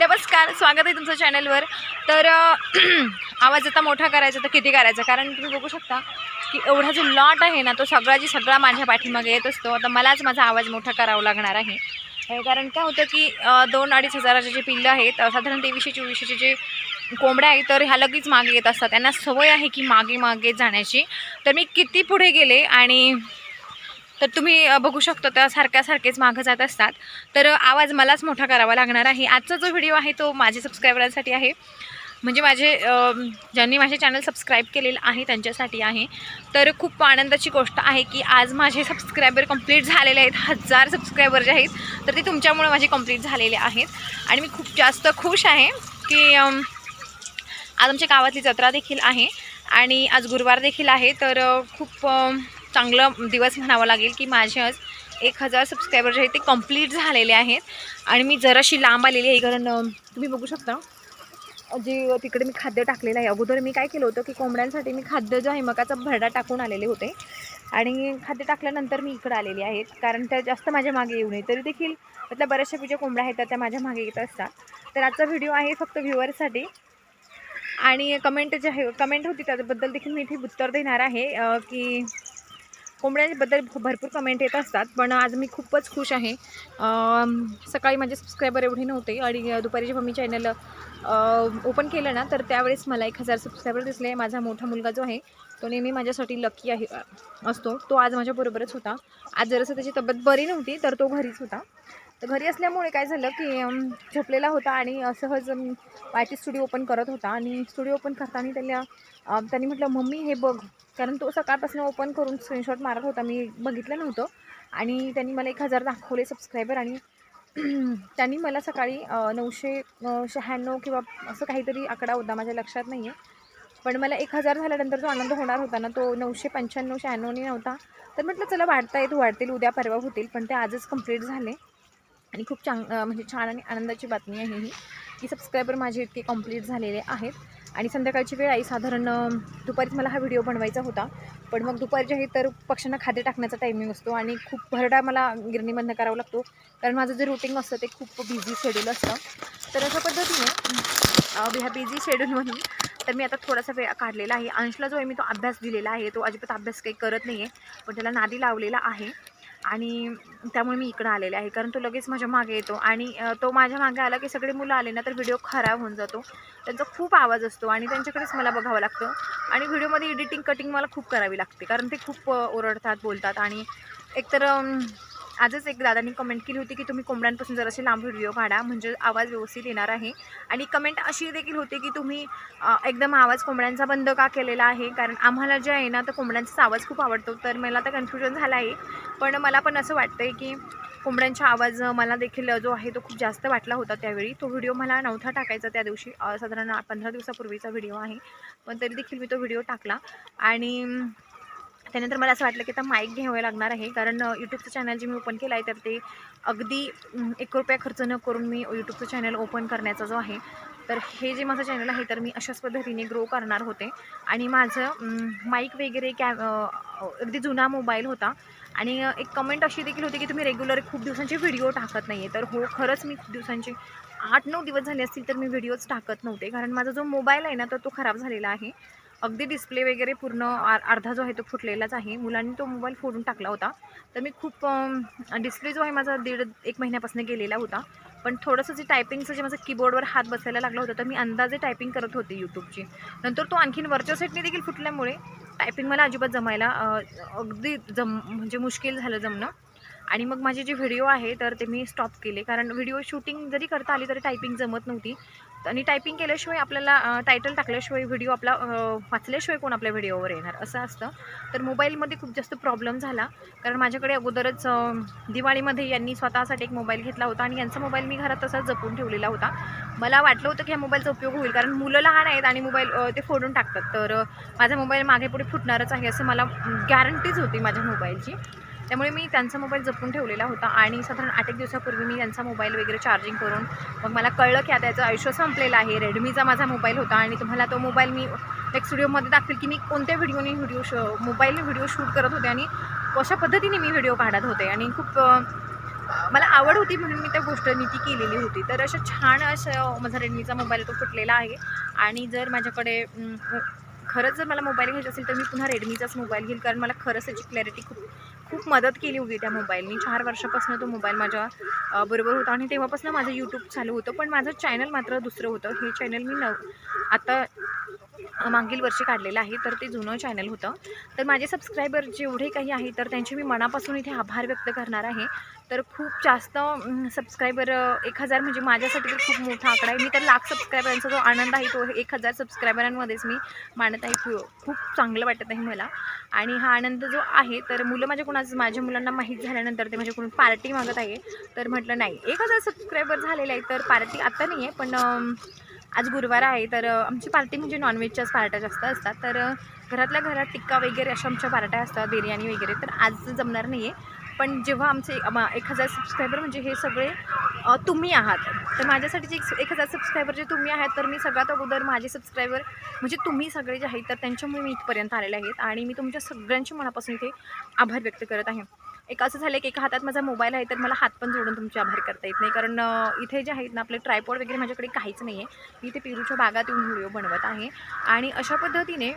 नमस्कार स्वागत आहे तुमचं चॅनलवर तर आवाज आता मोठा करायचा तर किती करायचा? कारण तुम्ही बघू शकता की एवढा जो लॉट आहे ना तो सगळा जी सगळा माझ्या पाठीमागे येत असतो. आता मलाच माझा आवाज मोठा करावा लागणार आहे. कारण काय होतं की दोन अडीच हजाराचे जे पिल्लं आहेत साधारण तेवीसशे चोवीसशेचे जे कोंबड्या आहेत तर ह्या लगेच मागे येत असतात. त्यांना सवय आहे की मागे मागे जाण्याची. तर मी किती पुढे गेले आणि तर तुम्ही बघू शकता त्या सारख्या सारखेच मागं जात असतात. तर आवाज मलाच मोठा करावा लागणार आहे. आजचा जो व्हिडिओ आहे तो माझ्या सबस्क्रायबरांसाठी आहे. म्हणजे माझे ज्यांनी माझे चॅनल सबस्क्राईब केलेलं आहे त्यांच्यासाठी आहे. तर खूप आनंदाची गोष्ट आहे की आज माझे सबस्क्रायबर कंप्लीट झालेले आहेत. हजार सबस्क्रायबर जे आहेत तर ते तुमच्यामुळे माझे कंप्लीट झालेले आहेत. आणि मी खूप जास्त खुश आहे की आज आमच्या गावातली जत्रा देखील आहे. आणि आज गुरुवार देखील आहे तर खूप चांगलं दिवस म्हणावं लागेल की माझे आज एक हजार सबस्क्रायबर जे आहेत ते कंप्लीट झालेले आहेत. आणि मी जराशी लांब आलेली आहे कारण तुम्ही बघू शकता जे तिकडे मी खाद्य टाकलेलं आहे. अगोदर मी काय केलं होतं की कोंबड्यांसाठी मी खाद्य जो आहे मकाचा भरडा टाकून आलेले होते. आणि खाद्य टाकल्यानंतर मी इकडं आलेली आहे कारण त्या जास्त माझ्या मागे येऊ नये. तरी देखील त्यातल्या बऱ्याचशा ज्या कोंबड्या आहेत त्या माझ्या मागे येत असतात. तर आजचा व्हिडिओ आहे फक्त व्ह्युअरसाठी आणि कमेंट जे आहे कमेंट होती त्याबद्दल देखील मी इथे उत्तर देणार आहे की कोंबड्यांबद्दल भरपूर कमेंट येत असतात पण आज मी खूपच खुश आहे. सकाळी माझे सबस्क्रायबर एवढे नव्हते आणि दुपारी जेव्हा मी चॅनल ओपन केलं ना तर त्यावेळेस मला एक हजार सबस्क्रायबर दिसले. माझा मोठा मुलगा जो आहे तो नेहमी माझ्यासाठी लकी आहे असतो. तो आज माझ्याबरोबरच होता. आज जरासं त्याची तब्येत बरी नव्हती तर तो घरीच होता. तर घरी असल्यामुळे काय झालं की झोपलेला होता आणि सहज वाय टी स्टुडिओ ओपन करत होता. आणि स्टुडिओ ओपन करताना त्याला त्यांनी म्हटलं मम्मी हे बघ. कारण तो सकाळपासून ओपन करून स्क्रीनशॉट मारत होता. मी बघितलं नव्हतं. आणि त्यांनी मला एक हजार दाखवले सबस्क्रायबर आणि त्यांनी मला सकाळी नऊशे शहाण्णव किंवा असं काहीतरी आकडा होता माझ्या लक्षात नाही आहे पण मला एक हजार झाल्यानंतर जो आनंद होणार होता ना तो नऊशे पंच्याण्णव शहाण्णवने नव्हता. तर म्हटलं चला वाढता येत वाढतील उद्या परवा होतील. पण ते आजच कंप्लीट झाले. आणि खूप चांग म्हणजे छान आणि आनंदाची बातमी आहे ही की सबस्क्रायबर माझे इतके कंप्लीट झालेले आहेत. आणि संध्याकाळची वेळ आहे साधारण दुपारीच मला हा व्हिडिओ बनवायचा होता. पण मग दुपारचे आहे तर पक्ष्यांना खाद्य टाकण्याचा टायमिंग असतो आणि खूप भरडा मला गिरणी करावा लागतो. कारण माझं जे रुटीन असतं ते खूप बिझी शेड्यूल असतं. तर अशा पद्धतीने ह्या बिझी शेड्यूलमधून तर मी आता थोडासा वेळ काढलेला आहे. अंशला जो आहे मी तो अभ्यास दिलेला आहे. तो अजिबात अभ्यास काही करत नाही आहे पण त्याला नादी लावलेला आहे. आणि त्यामुळे मी इकडं आलेले आहे. कारण तो लगेच माझ्या मागे येतो आणि तो माझ्या मागे आला की सगळे मुलं आले ना तर व्हिडिओ खराब होऊन जातो. त्यांचा खूप आवाज असतो आणि त्यांच्याकडेच मला बघावं लागतं. आणि व्हिडिओमध्ये एडिटिंग कटिंग मला खूप करावी लागते. कारण ते खूप ओरडतात बोलतात आणि एकतर आजच एक दादांनी कमेंट केली होती की तुम्ही कोंबड्यांपासून जरासे लांब व्हिडिओ काढा म्हणजे आवाज व्यवस्थित येणार आहे. आणि कमेंट अशी देखील होती की तुम्ही एकदम आवाज कोंबड्यांचा बंद का केलेला आहे? कारण आम्हाला जे आहे ना तर कोंबड्यांचा आवाज खूप आवडतो. तर मला तर कन्फ्युजन झालं आहे. पण मला पण असं वाटतं आहे की कोंबड्यांचा आवाज मला देखील जो आहे तो खूप जास्त वाटला होता त्यावेळी. तो व्हिडिओ मला नव्हता टाकायचा त्या दिवशी. साधारण पंधरा दिवसापूर्वीचा व्हिडिओ आहे. पण तरी देखील मी तो व्हिडिओ टाकला. आणि त्यानंतर मला असं वाटलं की आता माईक घ्यावं लागणार आहे. कारण यूट्यूबचं चॅनल जे मी ओपन केलं आहे तर ते अगदी एक रुपया खर्च न करून मी यूट्यूबचं चॅनल ओपन करण्याचा जो आहे तर हे जे माझं चॅनल आहे तर मी अशाच पद्धतीने ग्रो करणार होते. आणि माझं माईक वगैरे कॅ अगदी जुना मोबाईल होता. आणि एक कमेंट अशी देखील होती की तुम्ही रेग्युलर खूप दिवसांचे व्हिडिओ टाकत नाही आहे तर हो खरंच मी खूप दिवसांचे आठ नऊ दिवस झाले असतील तर मी व्हिडिओज टाकत नव्हते. कारण माझा जो मोबाईल आहे ना तर तो खराब झालेला आहे. अगदी डिस्प्ले वगैरे पूर्ण अर्धा जो आहे तो फुटलेलाच आहे. मुलांनी तो मोबाईल फोडून टाकला होता. तर मी खूप डिस्प्ले जो आहे माझा दीड एक महिन्यापासून गेलेला होता. पण थोडंसं जे टायपिंगचं जे माझं कीबोर्डवर हात बसायला लागला होता तर मी अंदाजे टायपिंग करत होते यूट्यूबची नंतर तो आणखीन वरच्या सेटने देखील फुटल्यामुळे टायपिंग मला अजिबात जमायला अगदी जम म्हणजे मुश्किल झालं जमणं. आणि मग माझे जे व्हिडिओ आहे तर ते मी स्टॉप केले. कारण व्हिडिओ शूटिंग जरी करता आली तरी टायपिंग जमत नव्हती. आणि टायपिंग केल्याशिवाय आपल्याला टायटल टाकल्याशिवाय व्हिडिओ आपला वाचल्याशिवाय कोण आपल्या व्हिडिओवर येणार? असं असतं. तर मोबाईलमध्ये खूप जास्त प्रॉब्लेम झाला. कारण माझ्याकडे अगोदरच दिवाळीमध्ये यांनी स्वतःसाठी एक मोबाईल घेतला होता आणि यांचा मोबाईल मी घरात तसाच जपून ठेवलेला होता. मला वाटलं होतं की ह्या मोबाईलचा उपयोग होईल कारण मुलं लहान आहेत आणि मोबाईल ते फोडून टाकतात. तर माझा मोबाईल मागे पुढे फुटणारच आहे असं मला गॅरंटीच होती माझ्या मोबाईलची त्यामुळे मी त्यांचा मोबाईल जपून ठेवलेला होता आणि साधारण आठ एक दिवसापूर्वी मी त्यांचा मोबाईल वगैरे चार्जिंग करून मग मला कळलं की आता याचं आयुष्य संपलेलं आहे. रेडमीचा माझा मोबाईल होता आणि तुम्हाला तो मोबाईल मी एक स्टुडिओमध्ये दाखवेल की मी कोणत्या व्हिडिओने व्हिडिओ श मोबाईलने व्हिडिओ शूट करत होते आणि कशा पद्धतीने मी व्हिडिओ काढत होते. आणि खूप मला आवड होती म्हणून मी त्या गोष्टींनी ती केलेली होती. तर अशा छान असं माझा रेडमीचा मोबाईल तो फुटलेला आहे. आणि जर माझ्याकडे खरंच जर मला मोबाईल घ्यायचा असेल तर मी पुन्हा रेडमीचाच मोबाईल घेईल कारण मला खरंच त्याची क्लॅरिटी खूप खूप मदत केली होती त्या मोबाईलनी. चार वर्षापासून तो मोबाईल माझ्या बरोबर होता आणि तेव्हापासून माझं यूट्यूब चालू होतं. पण माझं चॅनल मात्र दुसरं होतं. हे चॅनल मी नव आता मागील वर्षी काढलेलं आहे. तर ते जुनं चॅनल होतं. तर माझे सबस्क्रायबर जेवढे काही आहे तर त्यांचे मी मनापासून इथे आभार व्यक्त करणार आहे. तर खूप जास्त सबस्क्रायबर एक हजार म्हणजे माझ्यासाठी तर खूप मोठा आकडा आहे. मी तर लाख सबस्क्रायबरांचा जो आनंद आहे तो एक हजार सबस्क्रायबरांमध्येच मी मानत आहे. खूप चांगलं वाटत आहे मला. आणि हा आनंद जो आहे तर मुलं माझ्याकडून आज माझ्या मुलांना माहीत झाल्यानंतर ते माझ्याकडून पार्टी मागत आहे. तर म्हटलं नाही एक हजार सबस्क्रायबर झालेले आहे तर पार्टी आता नाही आहे पण आज गुरुवार आहे तर आमची पार्टी म्हणजे नॉनव्हेजच्याच पार्ट्या जास्त असतात. तर घरातल्या घरात टिक्का वगैरे अशा आमच्या पार्ट्या असतात बिर्याणी वगैरे तर आज जमणार नाही आहे पण जेव्हा आमचे एक हजार सबस्क्रायबर म्हणजे हे सगळे तुम्ही आहात. तर माझ्यासाठी जे एक हजार सबस्क्रायबर जे तुम्ही आहात तर मी सगळ्यात अगोदर माझे सबस्क्रायबर म्हणजे तुम्ही सगळे जे आहेत तर त्यांच्यामुळे मी इथपर्यंत आलेले आहेत. आणि मी तुमच्या सगळ्यांच्या मनापासून इथे आभार व्यक्त करत आहे. एक असं झालं की एका हातात माझा मोबाईल आहे तर मला हात पण जोडून तुमचे आभार करता येत नाही. कारण इथे जे आहेत ना आपले ट्रायपॉड वगैरे माझ्याकडे काहीच नाही आहे मी इथे पेरूच्या बागात येऊन व्हिडिओ बनवत आहे. आणि अशा पद्धतीने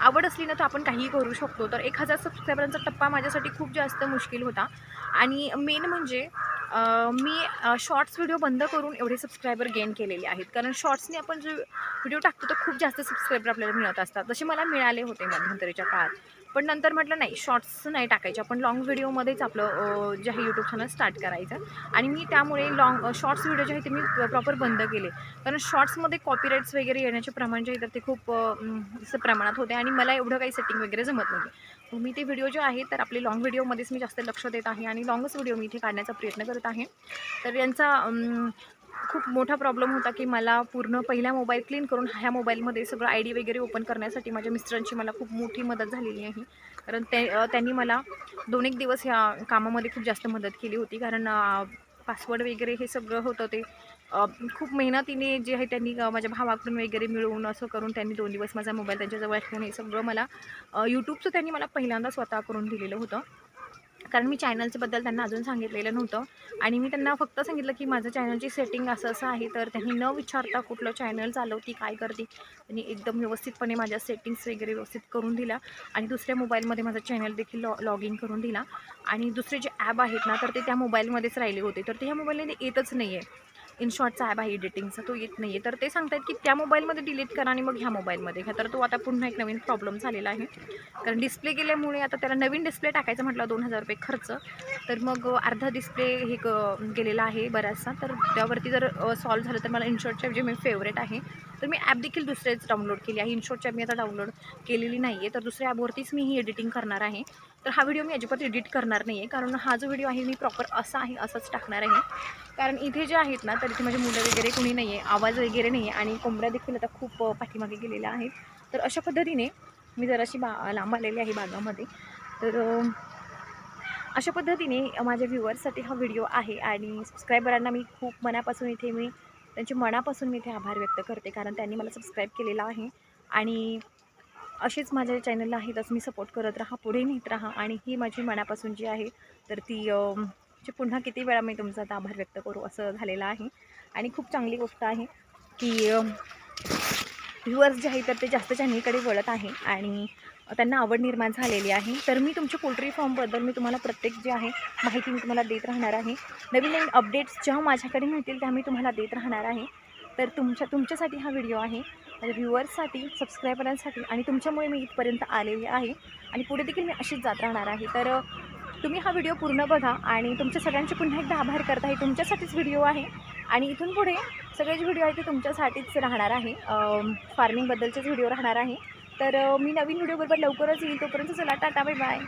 आवड असली ना तर आपण काहीही करू शकतो. तर एक हजार सबस्क्रायबरांचा टप्पा माझ्यासाठी खूप जास्त मुश्किल होता. आणि मेन म्हणजे मी शॉर्ट्स व्हिडिओ बंद करून एवढे सबस्क्रायबर गेन केलेले आहेत. कारण शॉर्ट्सने आपण जे व्हिडिओ टाकतो तर खूप जास्त सबस्क्रायबर आपल्याला मिळत असतात. जसे मला मिळाले होते मध्यंतरीच्या काळात. पण नंतर म्हटलं नाही शॉर्ट्स नाही टाकायचे. आपण लॉंग व्हिडिओमध्येच आपलं जे आहे यूट्यूब चॅनल स्टार्ट करायचं. आणि मी त्यामुळे लॉंग शॉर्ट्स व्हिडिओ जे आहे ते मी प्रॉपर बंद केले. कारण शॉर्ट्समध्ये कॉपीराईट्स वगैरे येण्याचे प्रमाण जे आहे तर ते खूप असं प्रमाणात होते. आणि मला एवढं काही सेटिंग वगैरे जमत नाही मी ते व्हिडिओ जे आहे तर आपले लाँग व्हिडिओमध्येच मी जास्त लक्ष देत आहे आणि लाँगच व्हिडिओ मी इथे काढण्याचा प्रयत्न करत आहे. तर यांचा खूप मोठा प्रॉब्लेम होता की मला पूर्ण पहिला मोबाईल क्लीन करून ह्या मोबाईलमध्ये सगळं आय डी वगैरे ओपन करण्यासाठी माझ्या मिस्टरांची मला खूप मोठी मदत झालेली आहे. कारण ते त्यांनी मला दोन एक दिवस ह्या कामामध्ये खूप जास्त मदत केली होती. कारण पासवर्ड वगैरे हे सगळं होतं ते. खूप मेहनतीने जे आहे त्यांनी माझ्या भावाकडून वगैरे मिळवून असं करून त्यांनी दोन दिवस माझा मोबाईल त्यांच्याजवळ ठेवून हे सगळं मला यूट्यूबचं त्यांनी मला पहिल्यांदा स्वतः करून दिलेलं होतं. कारण मी चॅनलच्याबद्दल त्यांना अजून सांगितलेलं नव्हतं. आणि मी त्यांना फक्त सांगितलं की माझं चॅनलची सेटिंग असं असं आहे तर त्यांनी न विचारता कुठलं चॅनल चालवती काय करते त्यांनी एकदम व्यवस्थितपणे माझ्या सेटिंग्स वगैरे व्यवस्थित करून दिला. आणि दुसऱ्या मोबाईलमध्ये माझं चॅनल देखील लॉ लॉग इन करून दिला. आणि दुसरे जे ॲप आहेत ना तर ते त्या मोबाईलमध्येच राहिले होते. तर ते ह्या मोबाईलमध्ये येतच नाही आहे इनशॉटचा ॲप आहे एडिटिंगचा तो येत नाही आहे तर ते सांगतात की त्या मोबाईलमध्ये डिलीट करा आणि मग ह्या मोबाईलमध्ये घ्या तर तो आता पुन्हा एक नवीन प्रॉब्लेम झालेला आहे. कारण डिस्प्ले गेल्यामुळे आता त्याला नवीन डिस्प्ले टाकायचं म्हटलं दोन हजार रुपये खर्च. तर मग अर्धा डिस्प्ले हे क गेलेला आहे बराचसा तर त्यावरती जर सॉल्व झालं तर मला इनशॉटच्या जे मी फेवरेट आहे. तर मी ॲप देखील दुसरेच डाउनलोड केली आहे. इनशॉटच्या मी आता डाउनलोड केलेली नाही आहे तर दुसऱ्या ॲपवरतीच मी ही एडिटिंग करणार आहे. तर हा व्हिडिओ मी अजिबात एडिट करणार नाही आहे कारण हा जो व्हिडिओ आहे मी प्रॉपर असा आहे असंच टाकणार आहे. कारण इथे जे आहेत ना तर इथे माझे मुलं वगैरे कोणी नाही आहे आवाज वगैरे नाही आहे आणि कोंबड्या देखील आता खूप पाठीमागे गेलेल्या आहेत. तर अशा पद्धतीने मी जराशी बा लांब आलेली आहे बागामध्ये. तर अशा पद्धतीने माझ्या व्ह्युअर्ससाठी हा व्हिडिओ आहे आणि सबस्क्रायबरांना मी खूप मनापासून इथे मी त्यांच्या मनापासून मी इथे आभार व्यक्त करते. कारण त्यांनी मला सबस्क्राईब केलेला आहे. आणि असेच माझ्या चॅनलला आहे तसं मी सपोर्ट करत राहा पुढे नेत राहा आणि ही माझी मनापासून जी आहे तर ती अ, म्हणजे पुन्हा किती वेळा मी तुमचा आता आभार व्यक्त करू असं झालेलं आहे. आणि खूप चांगली गोष्ट आहे की व्ह्युअर्स जे आहे तर ते जास्त चॅनलकडे वळत आहे आणि त्यांना आवड निर्माण झालेली आहे. तर मी तुमच्या पोल्ट्री फॉर्मबद्दल मी तुम्हाला प्रत्येक जे आहे माहिती मी तुम्हाला देत राहणार आहे. नवीन नवीन अपडेट्स ज्या माझ्याकडे मिळतील त्या मी तुम्हाला देत राहणार आहे. तर तुमच्या तुमच्यासाठी हा व्हिडिओ आहे. व्ह्युअर्ससाठी सबस्क्रायबरांसाठी आणि तुमच्यामुळे मी इथपर्यंत आलेली आहे आणि पुढे देखील मी अशीच जात राहणार आहे. तर तुम्ही हा व्हिडिओ पूर्ण बघा आणि तुमच्या सगळ्यांचे पुन्हा एकदा आभार करत. आहे तुमच्यासाठीच व्हिडिओ आहे आणि इथून पुढे सगळे जे व्हिडिओ आहेत ते तुमच्यासाठीच राहणार आहे. फार्मिंगबद्दलचेच व्हिडिओ राहणार आहे. तर मी नवीन व्हिडिओबरोबर लवकरच येईल तोपर्यंत चला टाटा बाय बाय.